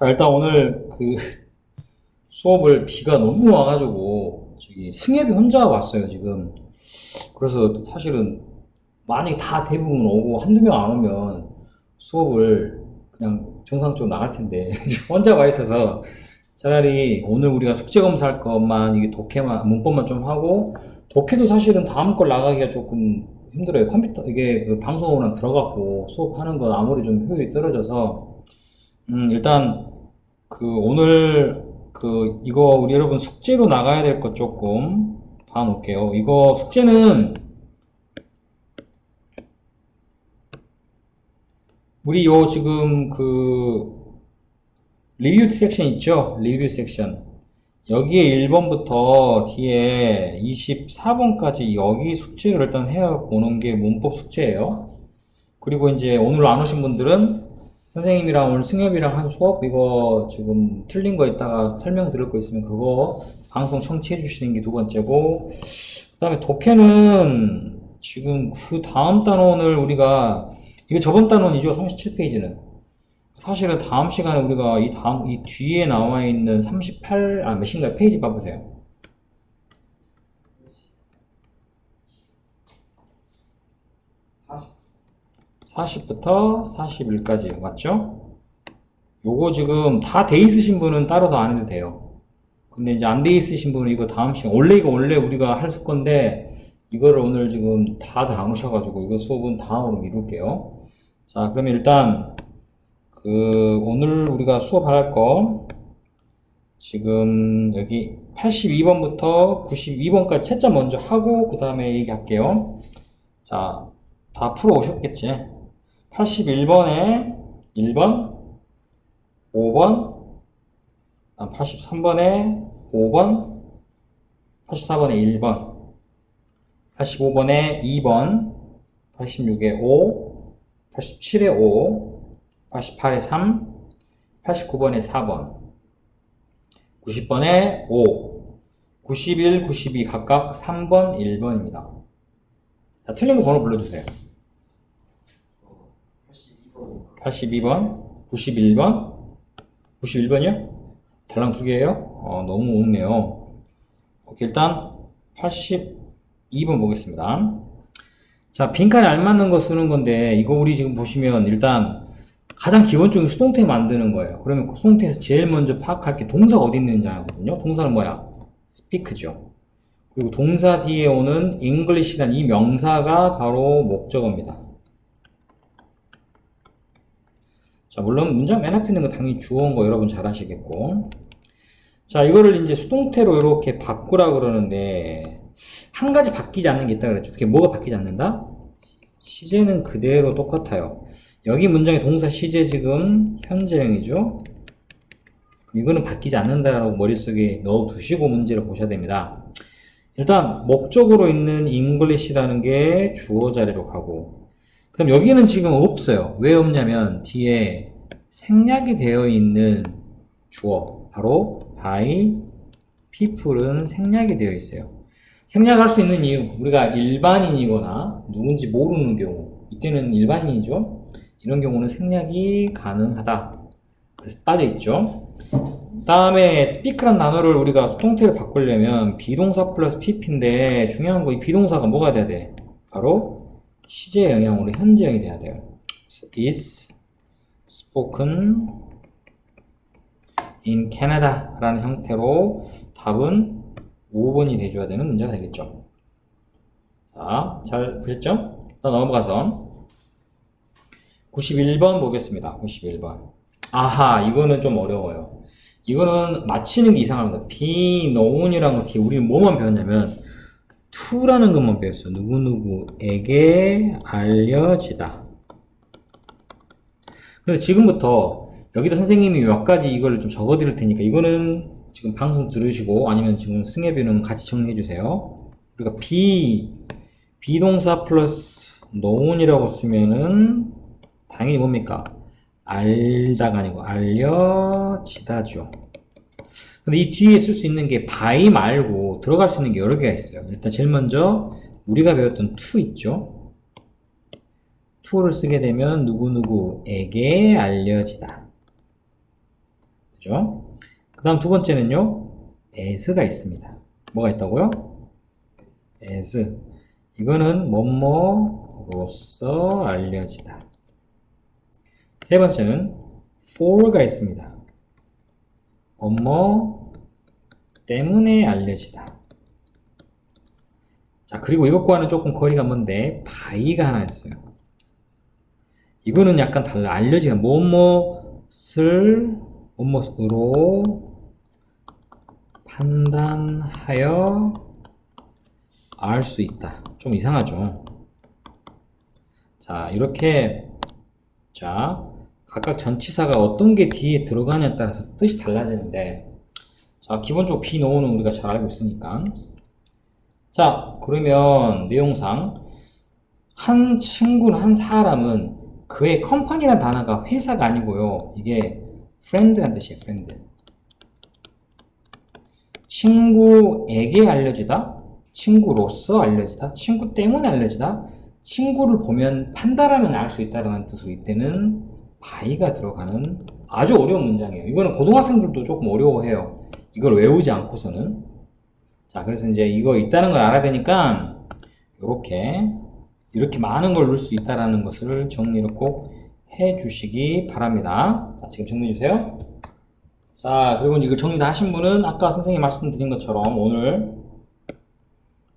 자, 일단 오늘 그 수업을 비가 너무 와가지고 저기 승엽이 혼자 왔어요, 지금. 그래서 사실은 만약에 다 대부분 오고 한두 명 안 오면 수업을 그냥 정상적으로 나갈 텐데 혼자 와 있어서 차라리 오늘 우리가 숙제 검사할 것만 이게 독해만 문법만 좀 하고 독해도 사실은 다음 걸 나가기가 조금 힘들어요. 컴퓨터 이게 그 방송이랑 들어갔고 수업하는 건 아무리 좀 효율이 떨어져서 음 일단 그 오늘 그 이거 우리 여러분 숙제로 나가야 될 것 조금 봐놓을게요. 이거 숙제는 우리 요 지금 그 리뷰 섹션 있죠? 리뷰 섹션. 여기에 1번부터 뒤에 24번까지 여기 숙제를 일단 해야 오는 게 문법 숙제예요. 그리고 이제 오늘 안 오신 분들은 선생님이랑 오늘 승엽이랑 한 수업? 이거 지금 틀린 거 있다가 설명 들을 거 있으면 그거 방송 청취해 주시는 게 두 번째고 그 다음에 독해는 지금 그 다음 단원을 우리가 이거 저번 단원이죠? 37페이지는. 사실은 다음 시간에 우리가 이 다음 이 뒤에 나와 있는 38아 몇인가 페이지 봐보세요 40부터 41까지 맞죠? 요거 지금 다 돼 있으신 분은 더안 해도 돼요. 근데 이제 안 돼 있으신 분은 이거 다음 시간 원래 이거 원래 우리가 할 건데 이거를 오늘 지금 다다안 오셔가지고 이거 수업은 다음으로 미룰게요. 자 그러면 일단 그 오늘 우리가 수업할 거 지금 여기 82번부터 92번까지 채점 먼저 하고 그 다음에 얘기할게요. 자, 다 풀어 오셨겠지? 81번에 1번, 5번, 83번에 5번, 84번에 1번, 85번에 2번, 86에 5, 87에 5, 88에 3, 89번에 4번, 90번에 5, 91, 92 각각 3번, 1번입니다. 자, 틀린 거 번호 불러주세요. 82번, 91번, 91번이요? 달랑 두 개예요? 어, 너무 없네요. 오케이, 일단 82번 보겠습니다. 자, 빈칸에 알맞는 거 쓰는 건데 이거 우리 지금 보시면 일단 가장 기본적인 수동태 만드는 거예요. 그러면 그 수동태에서 제일 먼저 파악할 게 동사가 어디 있는지 하거든요. 동사는 뭐야? speak죠. 그리고 동사 뒤에 오는 English라는 이 명사가 바로 목적어입니다. 자, 물론 문장 맨 앞에 있는 거 당연히 주어인 거 여러분 잘 아시겠고. 자, 이거를 이제 수동태로 이렇게 바꾸라 그러는데, 한 가지 바뀌지 않는 게 있다 그랬죠. 그게 뭐가 바뀌지 않는다? 시제는 그대로 똑같아요. 여기 문장의 동사 시제 지금 현재형이죠. 이거는 바뀌지 않는다라고 머릿속에 넣어 두시고 문제를 보셔야 됩니다. 일단 목적으로 있는 English라는 게 주어 자리로 가고 그럼 여기는 지금 없어요. 왜 없냐면 뒤에 생략이 되어 있는 주어 바로 by people은 생략이 되어 있어요. 생략할 수 있는 이유 우리가 일반인이거나 누군지 모르는 경우 이때는 일반인이죠. 이런 경우는 생략이 가능하다. 그래서 빠져 있죠. 다음에 speak란 단어를 우리가 수동태를 바꾸려면 비동사 플러스 pp인데 중요한 거 이 비동사가 뭐가 돼야 돼? 바로 시제 영향으로 현재형이 돼야 돼요. is spoken in Canada 라는 형태로 답은 5번이 돼줘야 되는 문제가 되겠죠. 자, 잘 보셨죠? 또 넘어가서 91번 보겠습니다. 91번. 아하, 이거는 좀 어려워요. 이거는 맞히는 게 이상합니다. known이라는 거 뒤에 우리는 뭐만 배웠냐면 to라는 것만 배웠어요. 누구누구에게 알려지다. 그래서 지금부터 여기다 선생님이 몇 가지 이걸 좀 적어 드릴 테니까 이거는 지금 방송 들으시고 아니면 지금 승혜비는 같이 정리해 주세요. 우리가 be 비동사 플러스 known이라고 쓰면은 당연히 뭡니까? 알다가 아니고 알려지다죠. 근데 이 뒤에 쓸 수 있는 게 by 말고 들어갈 수 있는 게 여러 개가 있어요. 일단 제일 먼저 우리가 배웠던 to 있죠. to를 쓰게 되면 누구누구에게 알려지다. 그죠? 그 다음 두 번째는요, as가 있습니다. 뭐가 있다고요? as. 이거는 뭐뭐로서 알려지다. 세 번째는 for가 있습니다. 뭐뭐 때문에 알려지다. 자, 그리고 이것과는 조금 거리가 먼데 by가 하나 있어요. 이거는 약간 달라. 알려지다. 뭐뭐을 뭐뭐으로 판단하여 알 수 있다. 좀 이상하죠. 자, 이렇게 자, 각각 전치사가 어떤 게 뒤에 들어가냐에 따라서 뜻이 달라지는데 자, 기본적으로 비노는 우리가 잘 알고 있으니까 자, 그러면 내용상 한 친구는 한 사람은 그의 컴퍼니라는 단어가 회사가 아니고요. 이게 friend란 뜻이에요. friend. 친구에게 알려지다, 친구로서 알려지다, 친구 때문에 알려지다, 친구를 보면 판단하면 알 수 있다라는 뜻으로 이때는 by가 들어가는 아주 어려운 문장이에요. 이거는 고등학생들도 조금 어려워해요. 이걸 외우지 않고서는. 자, 그래서 이제 이거 있다는 걸 알아야 되니까 이렇게 이렇게 많은 걸 넣을 수 있다라는 것을 정리를 꼭 해주시기 바랍니다. 자, 지금 정리해 주세요. 자, 그리고 이걸 정리 다 하신 분은 아까 선생님이 말씀드린 것처럼 오늘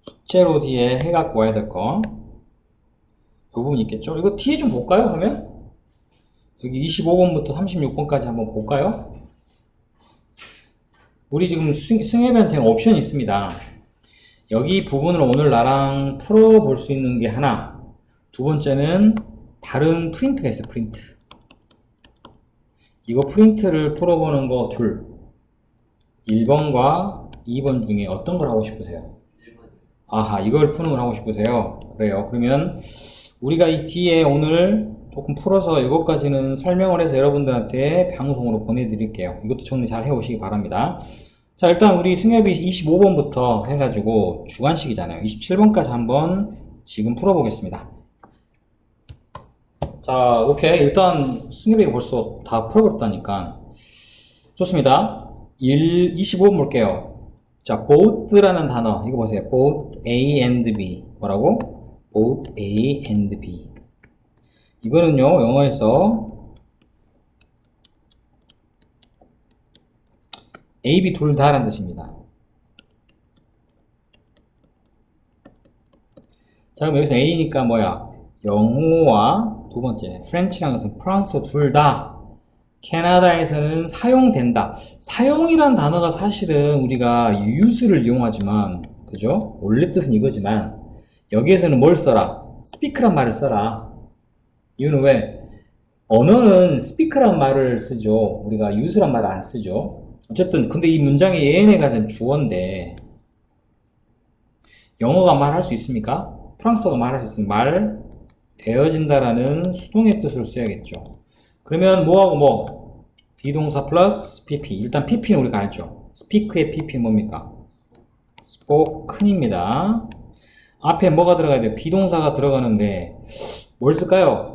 숙제로 뒤에 해갖고 와야 될 거. 이 부분 있겠죠? 이거 뒤에 좀 볼까요, 그러면? 여기 25번부터 36번까지 한번 볼까요? 우리 지금 승, 승혜비한테는 옵션이 있습니다. 여기 부분을 오늘 나랑 풀어볼 수 있는 게 하나. 두 번째는 다른 프린트가 있어요, 프린트. 이거 프린트를 풀어보는 거 둘. 1번과 2번 중에 어떤 걸 하고 싶으세요? 1번이요. 아하, 이걸 푸는 걸 하고 싶으세요? 그래요. 그러면 우리가 이 뒤에 오늘 조금 풀어서 이것까지는 설명을 해서 여러분들한테 방송으로 보내드릴게요. 이것도 정리 잘 해오시기 바랍니다. 자, 일단 우리 승엽이 25번부터 해가지고 주관식이잖아요. 27번까지 한번 지금 풀어보겠습니다. 자, 오케이. 일단 승엽이가 벌써 다 풀어버렸다니까. 좋습니다. 1, 25번 볼게요. 자, both라는 단어. 이거 보세요. both A and B. 뭐라고? both A and B. 이거는요, 영어에서 A, B 둘 다라는 뜻입니다. 자, 그럼 여기서 A니까 뭐야? 영어와 두 번째, 프렌치라는 것은 프랑스 둘 다. 캐나다에서는 사용된다. 사용이란 단어가 사실은 우리가 use를 이용하지만, 그죠? 원래 뜻은 이거지만, 여기에서는 뭘 써라? speak란 말을 써라. 이유는 왜? 언어는 speak란 말을 쓰죠. 우리가 use란 말을 안 쓰죠. 어쨌든, 근데 이 문장의 얘네가 된 주어인데, 영어가 말할 수 있습니까? 프랑스어가 말할 수 있으면 말 되어진다라는 수동의 뜻을 써야겠죠. 그러면 뭐하고 뭐? 비동사 플러스 pp. 일단 pp는 우리가 알죠. speak의 pp는 뭡니까? spoken입니다. 앞에 뭐가 들어가야 돼요? 비동사가 들어가는데 뭘 쓸까요?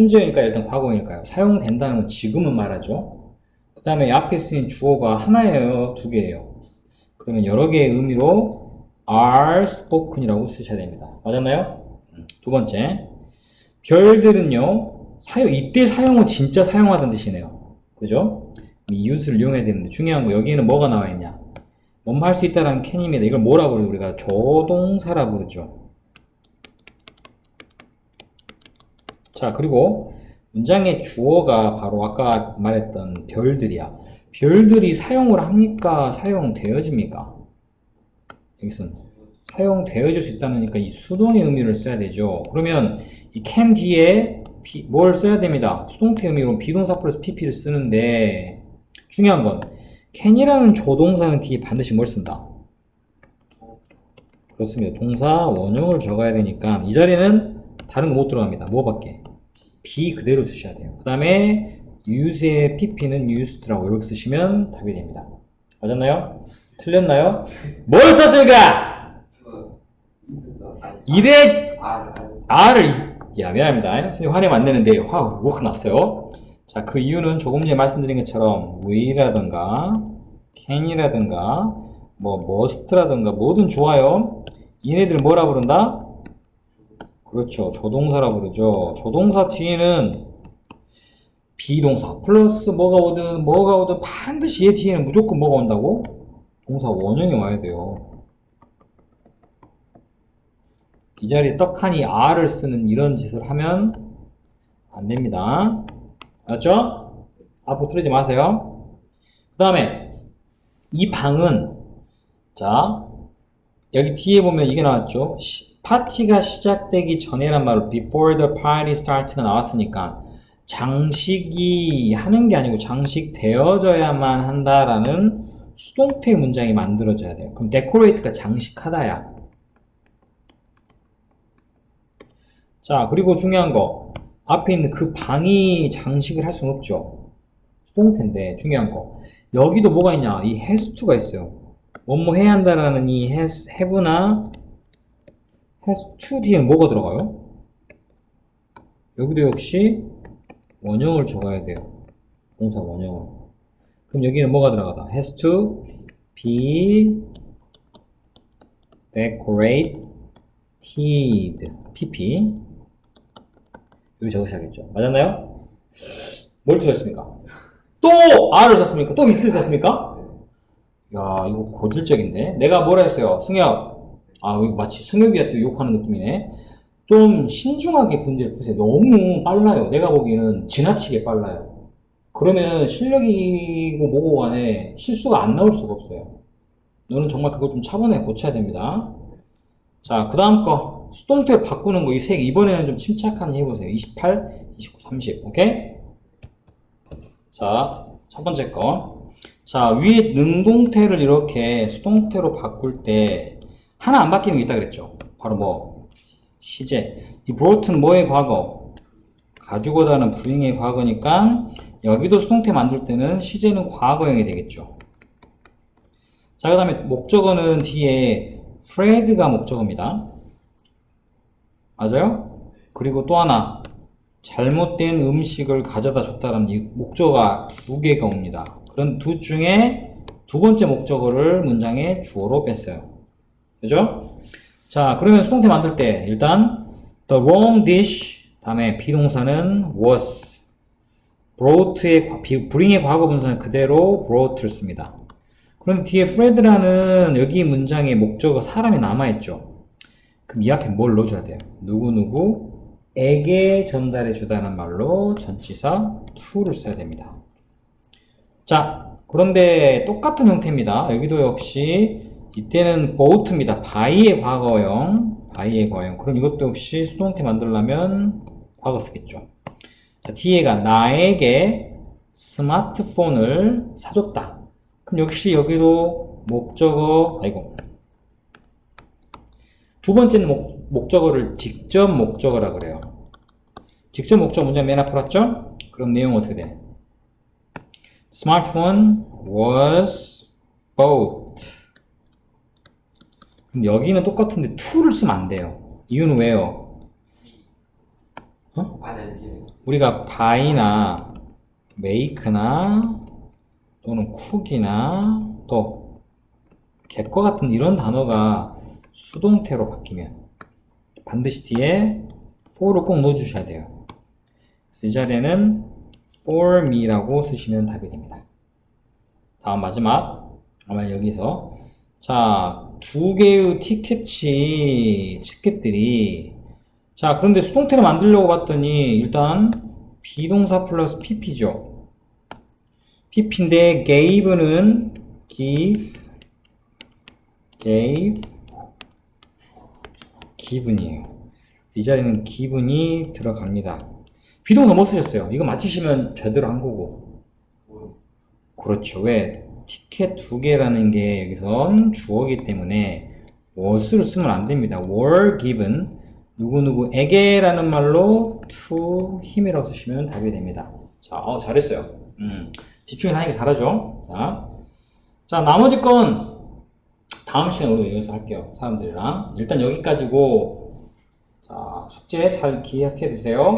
현재니까 일단 과거니까요. 사용된다는 건 지금은 말하죠. 그 다음에 앞에 쓰인 주어가 하나예요? 두 개예요? 그러면 여러 개의 의미로 are spoken이라고 쓰셔야 됩니다. 맞았나요? 음, 두 번째. 별들은요, 사용, 이때 사용은 진짜 사용하던 뜻이네요. 그죠? 이 use를 이용해야 되는데 중요한 거 여기에는 뭐가 나와 있냐? 뭐뭐 할 수 있다라는 캔입니다. 이걸 뭐라 부르죠? 우리가 조동사라 부르죠. 자, 그리고 문장의 주어가 바로 아까 말했던 별들이야. 별들이 사용을 합니까? 사용되어집니까? 여기서는 사용되어질 수 있다니까 이 수동의 의미를 써야 되죠. 그러면 이 can 뒤에 비- 뭘 써야 됩니다. 수동태 의미로 비동사 플러스 pp를 쓰는데 중요한 건 can이라는 조동사는 뒤에 반드시 뭘 쓴다. 그렇습니다. 동사 원형을 적어야 되니까 이 자리는 다른 거 못 들어갑니다. 뭐밖에? Be 그대로 쓰셔야 돼요. 그 다음에 use의 pp는 used라고 이렇게 쓰시면 답이 됩니다. 맞았나요? 틀렸나요? 뭘 썼을까? 이래. R을 야 미안합니다. 선생님 화내면 안 되는데 화 워크 났어요. 자, 그 이유는 조금 전에 말씀드린 것처럼 will라든가 can이라든가 뭐 must라든가 뭐든 좋아요. 얘네들 뭐라 부른다? 그렇죠. 조동사라 부르죠. 조동사 뒤에는 비동사 플러스 뭐가 오든 뭐가 오든 반드시 얘 뒤에는 무조건 뭐가 온다고? 동사 원형이 와야 돼요. 이 자리에 떡하니 R을 쓰는 이런 짓을 하면 안 됩니다. 알았죠? 앞으로 틀리지 마세요. 그 다음에 이 방은 자 여기 뒤에 보면 이게 나왔죠. 시- 파티가 시작되기 전에란 말로 before the party start가 나왔으니까 장식이 하는 게 아니고 장식되어져야만 한다라는 수동태 문장이 만들어져야 돼요. 그럼 decorate가 장식하다야. 자, 그리고 중요한 거. 앞에 있는 그 방이 장식을 할 수는 없죠. 수동태인데, 중요한 거. 여기도 뭐가 있냐? 이 has to가 있어요. 뭐뭐 해야 한다라는 이 has, have나 has to 뒤에는 뭐가 들어가요? 여기도 역시 원형을 적어야 돼요. 동사 원형을. 그럼 여기는 뭐가 들어가다? has to be decorated. pp. 여기 적으셔야겠죠. 맞았나요? 뭘 틀렸습니까? 또 R을 썼습니까? 또 있을 썼습니까? 야, 이거 고질적인데. 내가 뭐라 했어요? 승엽. 아, 이거 마치 승엽이한테 욕하는 느낌이네. 좀 신중하게 문제를 푸세요. 너무 빨라요. 내가 보기에는 지나치게 빨라요. 그러면 실력이고 뭐고 간에 실수가 안 나올 수가 없어요. 너는 정말 그걸 좀 차분하게 고쳐야 됩니다. 자, 그 다음 거. 수동태 바꾸는 거이세 개. 이번에는 좀 침착하게 해보세요. 28, 29, 30. 오케이? 자, 첫 번째 거. 자, 위에 능동태를 이렇게 수동태로 바꿀 때 하나 안 바뀌는 게 있다 그랬죠. 바로 뭐? 시제. 이 brought는 뭐의 과거? 가지고 다는 bring의 과거니까 여기도 수동태 만들 때는 시제는 과거형이 되겠죠. 자, 그 다음에 목적어는 뒤에 Fred가 목적어입니다. 맞아요? 그리고 또 하나 잘못된 음식을 가져다 줬다는 이 목적어가 두 개가 옵니다. 그런 두 중에 두 번째 목적어를 문장에 주어로 뺐어요. 그죠? 자, 그러면 수동태 만들 때 일단 the wrong dish 다음에 비동사는 was brought의 bring의 과거 분사는 그대로 brought를 씁니다. 그럼 뒤에 Fred라는 여기 문장의 목적어 사람이 남아 있죠. 그럼 이 앞에 뭘 넣어줘야 돼요? 누구 누구에게 전달해 주다는 말로 전치사 to를 써야 됩니다. 자, 그런데 똑같은 형태입니다. 여기도 역시 이때는 boat입니다. by의 과거형, by의 과거형. 그럼 이것도 역시 수동태 만들려면 과거 쓰겠죠. 자, 뒤에가 나에게 스마트폰을 사줬다. 그럼 역시 여기도 목적어, 아이고. 두 번째는 목, 목적어를 직접 목적어라 그래요. 직접 목적어 문장 맨 앞에 왔죠? 그럼 내용 어떻게 돼? Smartphone was bought. 근데 여기는 똑같은데 to를 쓰면 안 돼요. 이유는 왜요? 어? 우리가 buy나 make나 또는 cook이나 또 get과 같은 이런 단어가 수동태로 바뀌면 반드시 뒤에 for를 꼭 넣어주셔야 돼요. 그래서 이 자리에는 for me라고 쓰시면 답이 됩니다. 다음 마지막 아마 여기서 자 두 개의 티켓이 티켓들이 자 그런데 수동태를 만들려고 봤더니 일단 비동사 플러스 pp죠. pp인데 gave는 give gave 기분이에요. 이 자리는 기분이 들어갑니다. 비동사 못 쓰셨어요. 이거 맞히시면 제대로 한 거고. 뭐 그렇죠. 왜? 티켓 두 개라는 게 여기선 주어기 때문에 was를 쓰면 안 됩니다. were given 누구누구에게라는 말로 to him이라고 쓰시면 답이 됩니다. 자, 어, 잘했어요. 음, 집중해서 하니까 잘하죠? 자, 자, 나머지 건 다음 시간에 우리 여기서 할게요. 사람들이랑. 일단 여기까지고, 자, 숙제 잘 기억해 두세요.